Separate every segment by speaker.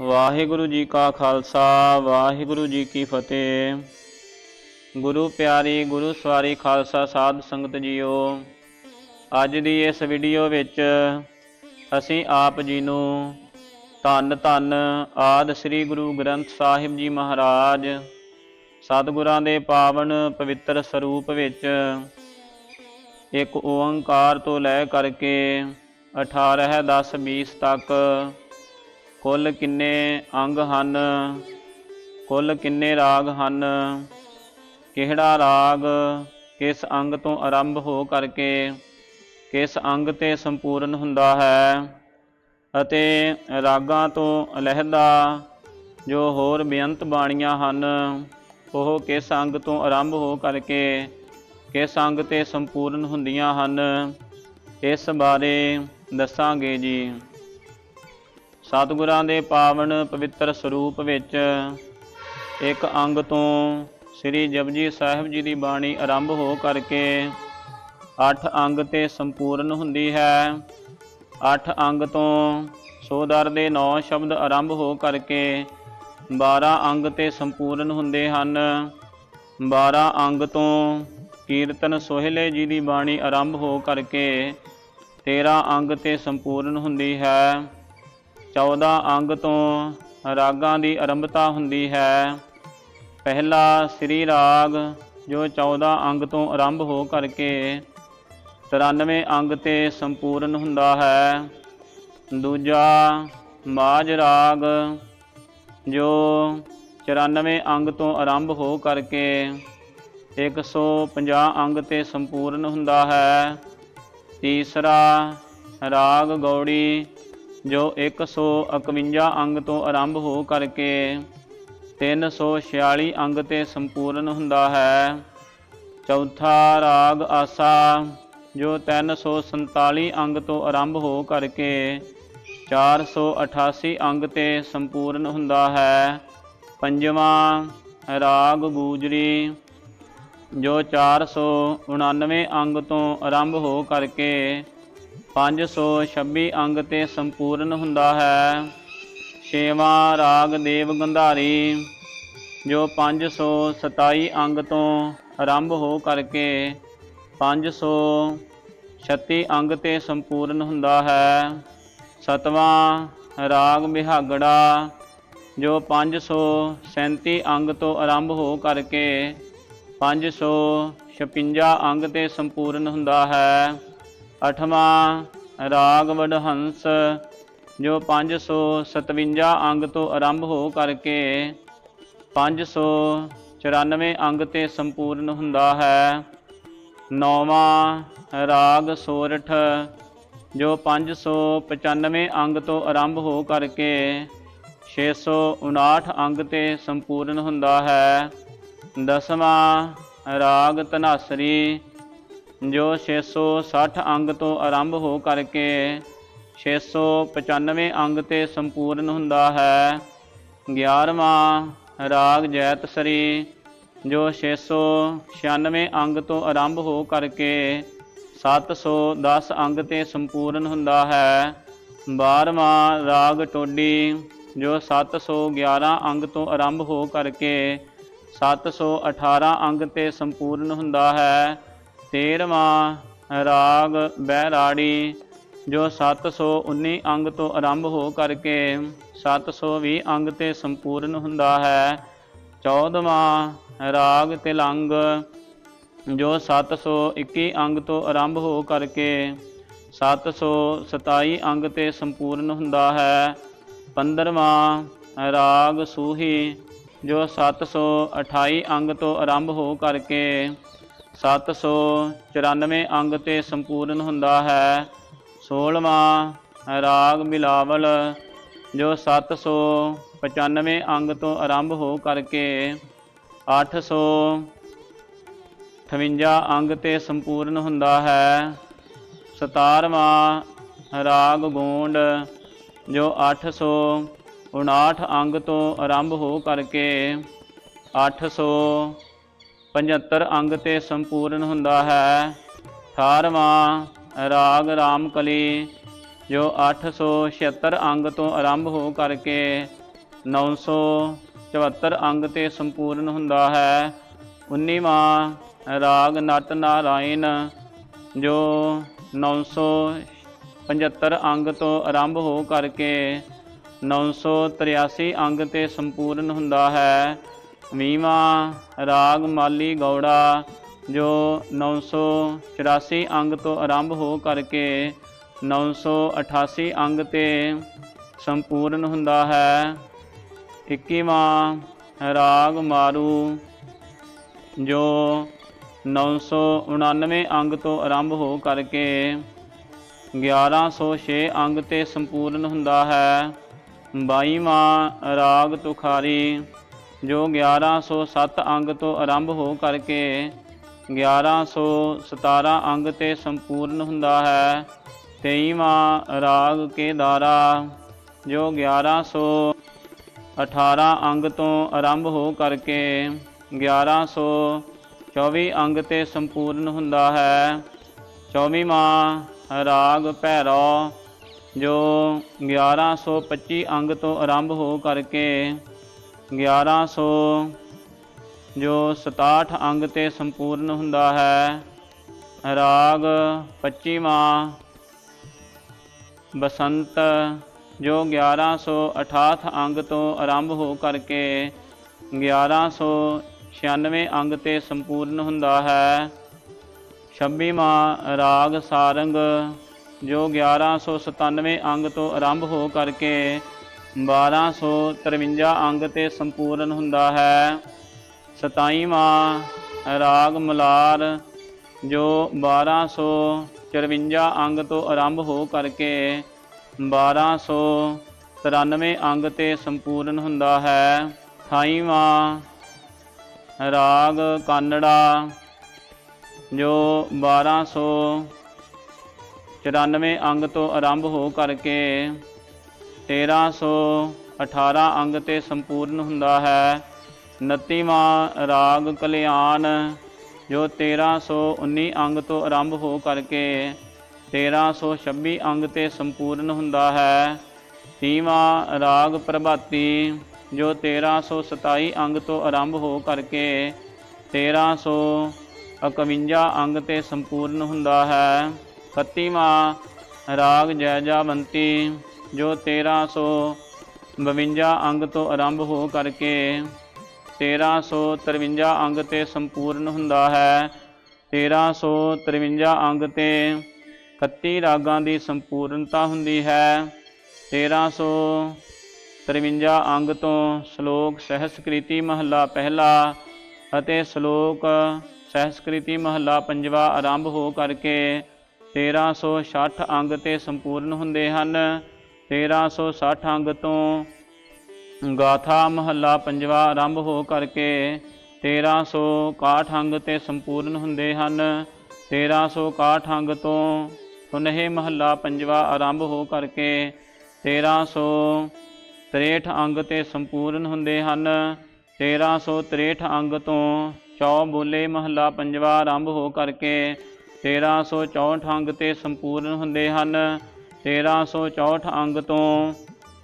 Speaker 1: ਵਾਹਿਗੁਰੂ ਜੀ ਕਾ ਖਾਲਸਾ, ਵਾਹਿਗੁਰੂ ਜੀ ਕੀ ਫਤਿਹ। ਗੁਰੂ ਪਿਆਰੀ, ਗੁਰੂ ਸਵਾਰੀ ਖਾਲਸਾ ਸਾਧ ਸੰਗਤ ਜੀਓ, ਅੱਜ ਦੀ ਇਸ ਵੀਡੀਓ ਵਿੱਚ ਅਸੀਂ ਆਪ ਜੀ ਨੂੰ ਧੰਨ ਧੰਨ ਆਦ ਸ੍ਰੀ ਗੁਰੂ ਗ੍ਰੰਥ ਸਾਹਿਬ ਜੀ ਮਹਾਰਾਜ ਸਤਿਗੁਰਾਂ ਦੇ ਪਾਵਨ ਪਵਿੱਤਰ ਸਰੂਪ ਵਿੱਚ ਇੱਕ ਓੰਕਾਰ ਤੋਂ ਲੈ ਕਰਕੇ 18 10 20 ਤੱਕ ਕੁੱਲ ਕਿੰਨੇ ਅੰਗ ਹਨ? ਕੁੱਲ ਕਿੰਨੇ ਰਾਗ ਹਨ? ਕਿਹੜਾ ਰਾਗ ਕਿਸ ਅੰਗ ਤੋਂ ਆਰੰਭ ਹੋ ਕਰਕੇ ਕਿਸ ਅੰਗ ਤੇ ਸੰਪੂਰਨ ਹੁੰਦਾ ਹੈ? ਅਤੇ ਰਾਗਾਂ ਤੋਂ ਅਲਹਿਦਾ ਜੋ ਹੋਰ ਬੇਅੰਤ ਬਾਣੀਆਂ ਹਨ, ਉਹ ਕਿਸ ਅੰਗ ਤੋਂ ਆਰੰਭ ਹੋ ਕਰਕੇ ਕਿਸ ਅੰਗ ਤੇ ਸੰਪੂਰਨ ਹੁੰਦੀਆਂ ਹਨ? ਇਸ ਬਾਰੇ ਦੱਸਾਂਗੇ ਜੀ। ਸਤਿਗੁਰਾਂ ਦੇ ਪਾਵਨ ਪਵਿੱਤਰ ਸਰੂਪ ਵਿੱਚ ਇੱਕ ਅੰਗ ਤੋਂ ਸ੍ਰੀ ਜਪਜੀ ਸਾਹਿਬ ਜੀ ਦੀ ਬਾਣੀ ਆਰੰਭ ਹੋ ਕਰਕੇ ਅੱਠ ਅੰਗ ਤੇ ਸੰਪੂਰਨ ਹੁੰਦੀ ਹੈ। ਅੱਠ ਅੰਗ ਤੋਂ ਸੋਦਰ ਦੇ 9 ਸ਼ਬਦ ਆਰੰਭ ਹੋ ਕਰਕੇ 12 ਅੰਗ ਤੇ ਸੰਪੂਰਨ ਹੁੰਦੇ ਹਨ। 12 ਅੰਗ ਤੋਂ ਕੀਰਤਨ ਸੋਹਿਲੇ ਜੀ ਦੀ ਬਾਣੀ ਆਰੰਭ ਹੋ ਕਰਕੇ 13 ਅੰਗ ਤੇ ਸੰਪੂਰਨ ਹੁੰਦੀ ਹੈ। 14 ਅੰਗ ਤੋਂ ਰਾਗਾਂ ਦੀ ਆਰੰਭਤਾ ਹੁੰਦੀ ਹੈ। ਪਹਿਲਾ ਸ੍ਰੀ ਰਾਗ, ਜੋ 14 ਅੰਗ ਤੋਂ ਆਰੰਭ ਹੋ ਕਰਕੇ 93 ਅੰਗ ਤੇ ਸੰਪੂਰਨ ਹੁੰਦਾ ਹੈ। ਦੂਜਾ ਮਾਜ ਰਾਗ, ਜੋ 94 ਅੰਗ ਤੋਂ ਆਰੰਭ ਹੋ ਕਰਕੇ 150 ਅੰਗ ਤੇ ਸੰਪੂਰਨ ਹੁੰਦਾ ਹੈ। ਤੀਸਰਾ ਰਾਗ ਗੌੜੀ ਜੋ 151 ਅੰਗ ਤੋਂ ਆਰੰਭ ਹੋ ਕਰਕੇ 346 ਅੰਗ ਤੇ ਸੰਪੂਰਨ ਹੁੰਦਾ ਹੈ। ਚੌਥਾ ਰਾਗ ਆਸਾ, ਜੋ 347 ਅੰਗ ਤੋਂ ਆਰੰਭ ਹੋ ਕਰਕੇ 488 ਅੰਗ ਤੇ ਸੰਪੂਰਨ ਹੁੰਦਾ ਹੈ। ਪੰਜਵਾਂ ਰਾਗ ਗੂਜਰੀ, ਜੋ 499 ਅੰਗ ਤੋਂ ਆਰੰਭ ਹੋ ਕਰਕੇ 526 ਅੰਗ ਤੇ ਸੰਪੂਰਨ ਹੁੰਦਾ ਹੈ। ਛੇਵਾਂ ਰਾਗ ਦੇਵ ਗੰਧਾਰੀ, ਜੋ 527 ਅੰਗ ਤੋਂ ਆਰੰਭ ਹੋ ਕਰਕੇ 536 ਅੰਗ ਤੇ ਸੰਪੂਰਨ ਹੁੰਦਾ ਹੈ। ਸਤਵਾਂ ਰਾਗ ਵਿਹਾਗੜਾ ਜੋ 537 ਅੰਗ ਤੋਂ ਆਰੰਭ ਹੋ ਕਰਕੇ 556 ਅੰਗ ਤੇ ਸੰਪੂਰਨ ਹੁੰਦਾ ਹੈ। ਅਠਵਾਂ ਰਾਗ ਵਡਹੰਸ, ਜੋ 557 ਅੰਗ ਤੋਂ ਆਰੰਭ ਹੋ ਕਰਕੇ 594 ਅੰਗ ਤੇ ਸੰਪੂਰਨ ਹੁੰਦਾ ਹੈ। ਨੌਵਾਂ ਰਾਗ ਸੋਰਠ, ਜੋ 595 ਅੰਗ ਤੋਂ ਆਰੰਭ ਹੋ ਕਰਕੇ 659 ਅੰਗ ਤੇ ਸੰਪੂਰਨ ਹੁੰਦਾ ਹੈ। ਦਸਵਾਂ ਰਾਗ ਧਨਾਸਰੀ ਜੋ 660 ਅੰਗ ਤੋਂ ਆਰੰਭ ਹੋ ਕਰਕੇ 695 ਅੰਗ ਤੇ ਸੰਪੂਰਨ ਹੁੰਦਾ ਹੈ। 11ਵਾਂ ਰਾਗ ਜੈਤਸਰੀ ਜੋ 696 ਅੰਗ ਤੋਂ ਆਰੰਭ ਹੋ ਕਰਕੇ 710 ਅੰਗ ਤੇ ਸੰਪੂਰਨ ਹੁੰਦਾ ਹੈ। 12ਵਾਂ ਰਾਗ ਟੋਡੀ, ਜੋ 711 ਅੰਗ ਤੋਂ ਆਰੰਭ ਹੋ ਕਰਕੇ 718 ਅੰਗ ਤੇ ਸੰਪੂਰਨ ਹੁੰਦਾ ਹੈ। 13ਵਾਂ ਰਾਗ ਬਹਿਰਾੜੀ, ਜੋ 719 ਅੰਗ ਤੋਂ ਆਰੰਭ ਹੋ ਕਰਕੇ 720 ਅੰਗ ਤੇ ਸੰਪੂਰਨ ਹੁੰਦਾ ਹੈ। 14ਵਾਂ ਰਾਗ ਤਿਲੰਗ, ਜੋ 721 ਅੰਗ ਤੋਂ ਆਰੰਭ ਹੋ ਕਰਕੇ 727 ਅੰਗ ਤੇ ਸੰਪੂਰਨ ਹੁੰਦਾ ਹੈ। 15ਵਾਂ ਰਾਗ ਸੂਹੀ, ਜੋ 728 ਅੰਗ ਤੋਂ ਆਰੰਭ ਹੋ ਕਰਕੇ 794 ਅੰਗ ਤੇ ਸੰਪੂਰਨ ਹੁੰਦਾ ਹੈ। 16ਵਾਂ ਰਾਗ ਮਿਲਾਵਲ, ਜੋ 795 ਅੰਗ ਤੋਂ ਆਰੰਭ ਹੋ ਕਰਕੇ 858 ਅੰਗ ਤੇ ਸੰਪੂਰਨ ਹੁੰਦਾ ਹੈ। 17ਵਾਂ ਰਾਗ ਗੋਂਡ, ਜੋ 859 ਅੰਗ ਤੋਂ ਆਰੰਭ ਹੋ ਕਰਕੇ 875 ਅੰਗ ਤੇ ਸੰਪੂਰਨ ਹੁੰਦਾ ਹੈ। 18ਵਾਂ ਰਾਗ ਰਾਮਕਲੀ, ਜੋ 876 ਅੰਗ ਤੋਂ ਆਰੰਭ ਹੋ ਕਰਕੇ 974 ਅੰਗ ਤੇ ਸੰਪੂਰਨ ਹੁੰਦਾ ਹੈ। 19ਵਾਂ ਰਾਗ ਨਟ ਨਾਰਾਇਣ, ਜੋ 975 ਅੰਗ ਤੋਂ ਆਰੰਭ ਹੋ ਕਰਕੇ 983 ਅੰਗ ਤੇ ਸੰਪੂਰਨ ਹੁੰਦਾ ਹੈ। 20ਵਾਂ ਰਾਗ ਮਾਲੀ ਗੌੜਾ, ਜੋ 984 ਅੰਗ ਤੋਂ ਆਰੰਭ ਹੋ ਕਰਕੇ 988 ਅੰਗ ਤੇ ਸੰਪੂਰਨ ਹੁੰਦਾ ਹੈ। 21ਵਾਂ ਰਾਗ ਮਾਰੂ, ਜੋ 999 ਅੰਗ ਤੋਂ ਆਰੰਭ ਹੋ ਕਰਕੇ 1106 ਅੰਗ ਤੇ ਸੰਪੂਰਨ ਹੁੰਦਾ ਹੈ। 22ਵਾਂ ਰਾਗ ਤੁਖਾਰੀ ਜੋ 1107 ਅੰਗ ਤੋਂ ਆਰੰਭ ਹੋ ਕਰਕੇ 1117 ਅੰਗ ਤੇ ਸੰਪੂਰਨ ਹੁੰਦਾ ਹੈ। 23ਵਾਂ ਰਾਗ ਕੇਦਾਰਾ ਜੋ 1118 ਅੰਗ ਤੋਂ ਆਰੰਭ ਹੋ ਕਰਕੇ 1124 ਅੰਗ ਤੇ ਸੰਪੂਰਨ ਹੁੰਦਾ ਹੈ। 24ਵਾਂ ਰਾਗ ਭੈਰੋ, ਜੋ 1125 ਅੰਗ ਤੋਂ ਆਰੰਭ ਹੋ ਕਰਕੇ 1100 ਜੋ 67 ਅੰਗ ਤੇ ਸੰਪੂਰਨ ਹੁੰਦਾ ਹੈ। ਰਾਗ 25ਵਾਂ ਬਸੰਤ ਜੋ 1168 ਅੰਗ ਤੋਂ ਆਰੰਭ ਹੋ ਕਰਕੇ 1196 ਅੰਗ ਤੇ ਸੰਪੂਰਨ ਹੁੰਦਾ ਹੈ। 26ਵਾਂ ਰਾਗ ਸਾਰੰਗ ਜੋ 1197 ਅੰਗ ਤੋਂ ਆਰੰਭ ਹੋ ਕਰਕੇ 1253 ਅੰਗ ਤੇ ਸੰਪੂਰਨ ਹੁੰਦਾ ਹੈ। 27ਵਾਂ ਰਾਗ ਮਲਾਰ, ਜੋ 1254 ਅੰਗ ਤੋਂ ਆਰੰਭ ਹੋ ਕਰਕੇ 1293 ਅੰਗ ਤੇ ਸੰਪੂਰਨ ਹੁੰਦਾ ਹੈ। 28ਵਾਂ ਰਾਗ ਕਾਨੜਾ, ਜੋ 1294 ਅੰਗ ਤੋਂ ਆਰੰਭ ਹੋ ਕਰਕੇ 1318 ਅੰਗ ਤੇ ਸੰਪੂਰਨ ਹੁੰਦਾ ਹੈ। 29ਵਾਂ ਰਾਗ ਕਲਿਆਣ, ਜੋ 1319 ਅੰਗ ਤੋਂ ਆਰੰਭ ਹੋ ਕਰਕੇ 1326 ਅੰਗ ਤੇ ਸੰਪੂਰਨ ਹੁੰਦਾ ਹੈ। 30ਵਾਂ ਰਾਗ ਪ੍ਰਭਾਤੀ, ਜੋ 1327 ਅੰਗ ਤੋਂ ਆਰੰਭ ਹੋ ਕਰਕੇ 1351 ਅੰਗ ਤੇ ਸੰਪੂਰਨ ਹੁੰਦਾ ਹੈ। 31ਵਾਂ ਰਾਗ ਜੈਜਾਵੰਤੀ ਜੋ 1352 ਅੰਗ ਤੋਂ ਆਰੰਭ ਹੋ ਕਰਕੇ 1353 ਅੰਗ ਤੇ ਸੰਪੂਰਨ ਹੁੰਦਾ ਹੈ। 1353 ਅੰਗ ਤੇ 31 ਰਾਗਾਂ ਦੀ ਸੰਪੂਰਨਤਾ ਹੁੰਦੀ ਹੈ। 1353 ਅੰਗ ਤੋਂ ਸ਼ਲੋਕ ਸਹਿਸਕ੍ਰਿਤੀ ਮਹੱਲਾ ਪਹਿਲਾ ਅਤੇ ਸ਼ਲੋਕ ਸਹਿਸਕ੍ਰਿਤੀ ਮਹੱਲਾ ਪੰਜਵਾ ਆਰੰਭ ਹੋ ਕਰਕੇ 1360 ਅੰਗ ਤੇ ਸੰਪੂਰਨ ਹੁੰਦੇ ਹਨ। 1360 ਅੰਗ ਤੋਂ ਗਾਥਾ ਮਹੱਲਾ ਪੰਜਵਾ ਆਰੰਭ ਹੋ ਕਰਕੇ 1361 ਅੰਗ ਤੇ ਸੰਪੂਰਨ ਹੁੰਦੇ ਹਨ। 1361 ਅੰਗ ਤੋਂ ਸੁਨਹਿ ਮਹੱਲਾ ਪੰਜਵਾ ਆਰੰਭ ਹੋ ਕਰਕੇ 1363 ਅੰਗ ਤੇ ਸੰਪੂਰਨ ਹੁੰਦੇ ਹਨ। 1363 ਅੰਗ ਤੋਂ ਚੌ ਬੋਲੇ ਮਹੱਲਾ ਪੰਜਵਾ ਆਰੰਭ ਹੋ ਕਰਕੇ 1364 ਅੰਗ ਤੇ ਸੰਪੂਰਨ ਹੁੰਦੇ ਹਨ। 1364 ਅੰਗ ਤੋਂ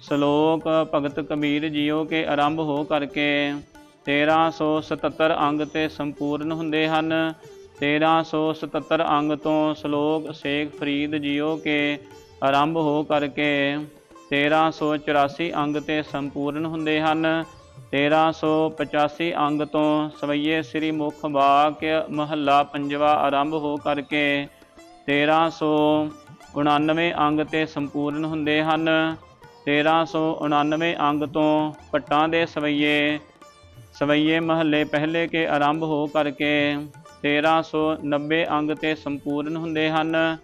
Speaker 1: ਸ਼ਲੋਕ ਭਗਤ ਕਬੀਰ ਜੀਓ ਕੇ ਆਰੰਭ ਹੋ ਕਰਕੇ 1377 ਅੰਗ ਤੇ ਸੰਪੂਰਨ ਹੁੰਦੇ ਹਨ। 1377 ਅੰਗ ਤੋਂ ਸ਼ਲੋਕ ਸ਼ੇਖ ਫਰੀਦ ਜੀਓ ਕੇ ਆਰੰਭ ਹੋ ਕਰਕੇ 1384 ਅੰਗ ਤੇ ਸੰਪੂਰਨ ਹੁੰਦੇ ਹਨ। 1385 ਅੰਗ ਤੋਂ ਸਵਈਏ ਸ੍ਰੀ ਮੁਖ ਵਾਕਿਆ ਮਹੱਲਾ ਪੰਜਵਾ ਆਰੰਭ ਹੋ ਕਰਕੇ 1399 ਅੰਗ ਤੇ ਸੰਪੂਰਨ ਹੁੰਦੇ ਹਨ। 1399 ਅੰਗ ਤੋਂ ਪੱਟਾਂ ਦੇ ਸਵਈਏ ਸਵਈਏ ਮਹੱਲੇ ਪਹਿਲੇ ਕੇ ਆਰੰਭ ਹੋ ਕਰਕੇ 1390 ਅੰਗ ਤੇ ਸੰਪੂਰਨ ਹੁੰਦੇ ਹਨ।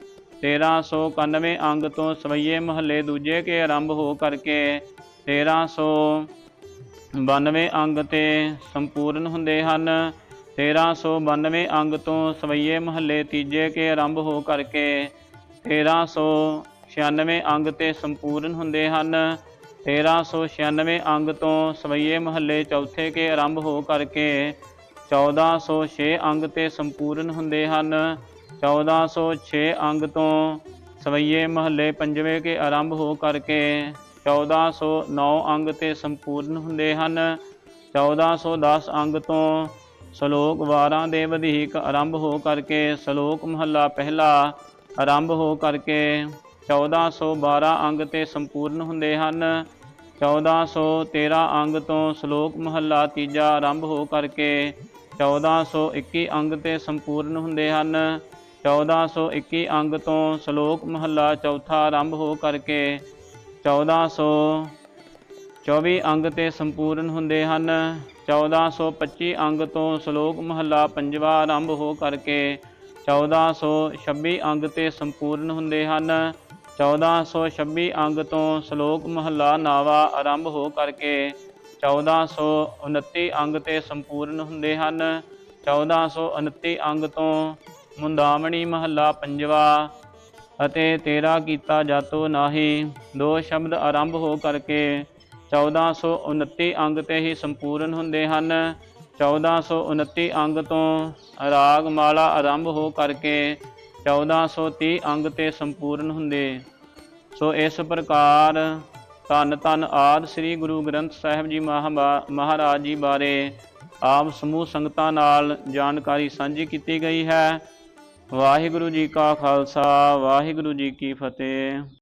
Speaker 1: 1391 ਅੰਗ ਤੋਂ ਸਵਈਏ ਮਹੱਲੇ ਦੂਜੇ ਕੇ ਆਰੰਭ ਹੋ ਕਰਕੇ 1392 ਅੰਗ ਤੇ ਸੰਪੂਰਨ ਹੁੰਦੇ ਹਨ। 1392 ਅੰਗ ਤੋਂ ਸਵਈਏ ਮਹੱਲੇ ਤੀਜੇ ਕੇ ਆਰੰਭ ਹੋ ਕਰਕੇ 1396 ਅੰਗ ਤੇ ਸੰਪੂਰਨ ਹੁੰਦੇ ਹਨ। 1396 ਅੰਗ ਤੋਂ ਸਵਈਏ ਮਹੱਲੇ ਚੌਥੇ ਕੇ ਆਰੰਭ ਹੋ ਕਰਕੇ 1406 ਅੰਗ ਤੇ ਸੰਪੂਰਨ ਹੁੰਦੇ ਹਨ। 1406 ਅੰਗ ਤੋਂ ਸਵਈਏ ਮਹੱਲੇ ਪੰਜਵੇਂ ਕੇ ਆਰੰਭ ਹੋ ਕਰਕੇ 1409 ਅੰਗ ਤੇ ਸੰਪੂਰਨ ਹੁੰਦੇ ਹਨ। 1410 ਅੰਗ ਤੋਂ ਸ਼ਲੋਕ ਵਾਰਾਂ ਦੇ ਵਧੇਕ ਆਰੰਭ ਹੋ ਕਰਕੇ ਸ਼ਲੋਕ ਮਹੱਲਾ ਪਹਿਲਾ ਆਰੰਭ ਹੋ ਕਰਕੇ 1412 ਅੰਗ ਤੇ ਸੰਪੂਰਨ ਹੁੰਦੇ ਹਨ। 1413 ਅੰਗ ਤੋਂ ਸ਼ਲੋਕ ਮਹੱਲਾ ਤੀਜਾ ਆਰੰਭ ਹੋ ਕਰਕੇ 1421 ਅੰਗ ਤੇ ਸੰਪੂਰਨ ਹੁੰਦੇ ਹਨ। 1421 ਅੰਗ ਤੋਂ ਸ਼ਲੋਕ ਮਹੱਲਾ ਚੌਥਾ ਆਰੰਭ ਹੋ ਕਰਕੇ 1424 ਅੰਗ ਤੇ ਸੰਪੂਰਨ ਹੁੰਦੇ ਹਨ। 1425 ਅੰਗ ਤੋਂ ਸ਼ਲੋਕ ਮਹੱਲਾ ਪੰਜਵਾ ਆਰੰਭ ਹੋ ਕਰਕੇ 1426 ਅੰਗ ਤੇ ਸੰਪੂਰਨ ਹੁੰਦੇ ਹਨ। 1426 ਅੰਗ ਤੋਂ ਸ਼ਲੋਕ ਮਹੱਲਾ ਨਾਵਾ ਆਰੰਭ ਹੋ ਕਰਕੇ 1429 ਅੰਗ ਤੇ ਸੰਪੂਰਨ ਹੁੰਦੇ ਹਨ। 1429 ਅੰਗ ਤੋਂ ਮੁੰਦਾਵਣੀ ਮਹੱਲਾ ਪੰਜਵਾ ਅਤੇ ਤੇਰਾ ਕੀਤਾ ਜਾਤੋ ਨਾਹੀ ਦੋ ਸ਼ਬਦ ਆਰੰਭ ਹੋ ਕਰਕੇ 1429 ਅੰਗ ਤੇ ਹੀ ਸੰਪੂਰਨ ਹੁੰਦੇ ਹਨ। 1429 ਅੰਗ ਤੋਂ ਰਾਗ ਮਾਲਾ ਆਰੰਭ ਹੋ ਕਰਕੇ 1430 ਅੰਗ ਤੇ ਸੰਪੂਰਨ ਹੁੰਦੇ। ਸੋ ਇਸ ਪ੍ਰਕਾਰ ਧੰਨ ਧੰਨ ਆਦ ਸ੍ਰੀ ਗੁਰੂ ਗ੍ਰੰਥ ਸਾਹਿਬ ਜੀ ਮਹਾਂਬਾ- ਮਹਾਰਾਜ ਜੀ ਬਾਰੇ ਆਪ ਸਮੂਹ ਸੰਗਤਾਂ ਨਾਲ ਜਾਣਕਾਰੀ ਸਾਂਝੀ ਕੀਤੀ ਗਈ ਹੈ। ਵਾਹਿਗੁਰੂ ਜੀ ਕਾ ਖਾਲਸਾ, ਵਾਹਿਗੁਰੂ ਜੀ ਕੀ ਫਤਿਹ।